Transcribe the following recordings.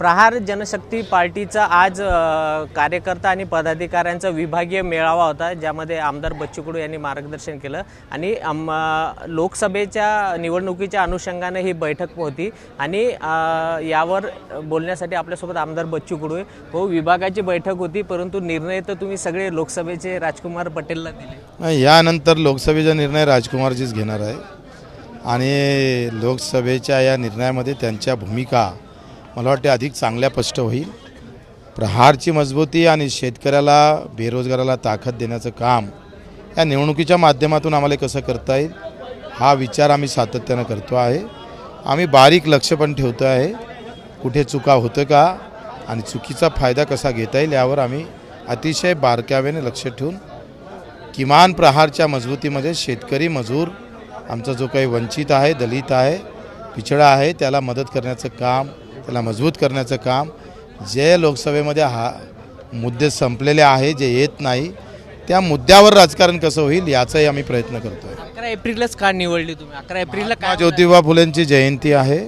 प्रहार जनशक्ती पार्टीचा आज कार्यकर्ता आणि पदाधिकाऱ्यांचा विभागीय मेळावा होता ज्यामध्ये आमदार बच्चू कडू यांनी मार्गदर्शन केलं. आणि आम- लोकसभेच्या निवडणुकीच्या अनुषंगाने ही बैठक होती. आणि यावर बोलण्यासाठी आपल्यासोबत आमदार बच्चू कडू आहे. हो विभागाची बैठक होती परंतु निर्णय तर तुम्ही सगळे लोकसभेचे राजकुमार पटेलला दिले. यानंतर लोकसभेचा निर्णय राजकुमारजीच घेणार आहे. आणि लोकसभेच्या या निर्णयामध्ये त्यांच्या भूमिका मला वाटते अधिक चांगल्या स्पष्ट होईल. प्रहारची मजबूती आणि शेतकऱ्याला बेरोजगाराला ताकद देण्याचं काम या निवडणुकीच्या माध्यमातून आम्हाला कसं करता येईल हा विचार आम्ही सातत्यानं करतो आहे. आम्ही बारीक लक्ष पण ठेवतो आहे कुठे चुका होतं का आणि चुकीचा फायदा कसा घेता येईल यावर आम्ही अतिशय बारकाव्याने लक्ष ठेवून किमान प्रहारच्या मजबूतीमध्ये शेतकरी मजूर आमचा जो काही वंचित आहे दलित आहे पिछडा आहे त्याला मदत करण्याचं काम त्याला मजबूत करण्याचं काम जे लोकसभेमध्ये हा मुद्दे संपलेले आहे जे येत नाही त्या मुद्द्यावर राजकारण कसं होईल याचाही आम्ही प्रयत्न करतो आहे अकरा एप्रिलच का निवडली तुम्ही? अकरा एप्रिलला काय ज्योतिबा फुलेंची जयंती आहे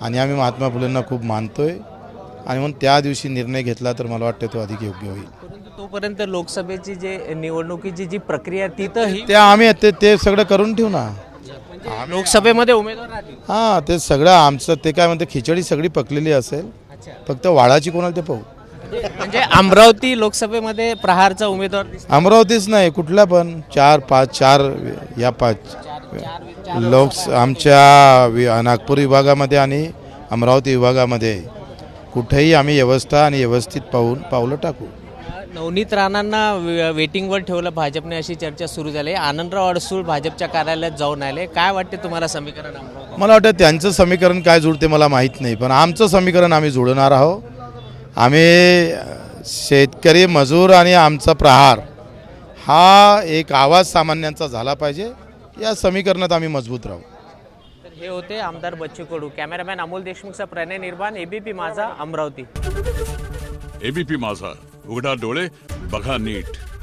आणि आम्ही महात्मा फुलेंना खूप मानतोय आणि म्हणून त्या दिवशी निर्णय घेतला तर मला वाटतं तो अधिक योग्य होईल. परंतु तोपर्यंत लोकसभेची जे निवडणुकीची जी प्रक्रिया आहे, ती तर ही ते आम्ही ते ते सगळं करून ठेवू ना. लोकसभेमध्ये उमेदवार राहतील. हां ते सगळं आमचं ते काय म्हणते खिचडी सगळी पकलेली असेल. अच्छा. फक्त वाळाची कोणाला ते पाहू. म्हणजे अमरावती लोकसभेमध्ये प्रहारचा उमेदवार दिसतो. अमरावतीच नाही कुठल्या पण चार पाच चार या पाच. लोक आमच्या वि- नागपूर विभागामध्ये आणि अमरावती विभागामध्ये कुठेही आम्ही व्यवस्था आणि व्यवस्थित पाहून पावलं टाकू. नवनीत राणांना वे- वेटिंगवर ठेवलं भाजपने अशी चर्चा सुरू झाली. आनंदराव अडसूळ भाजपच्या कार्यालयात जाऊन आले. काय वाटते तुम्हाला समीकरण मला वाटतं त्यांचं समीकरण काय जुळते मला माहीत नाही पण आमचं समीकरण आम्ही जुळणार आहोत. आम्ही शेतकरी मजूर आणि आमचा प्रहार हा एक आवाज सामान्यांचा झाला पाहिजे. या समीकरणात आम्ही मजबूत राहू. तर हे होते आमदार बच्चू कडू. कॅमेरामॅन अमोल देशमुखचा प्रणय निर्माण एबीपी माझा अमरावती. एबीपी माझा. उघडा डोळे बघा नीट.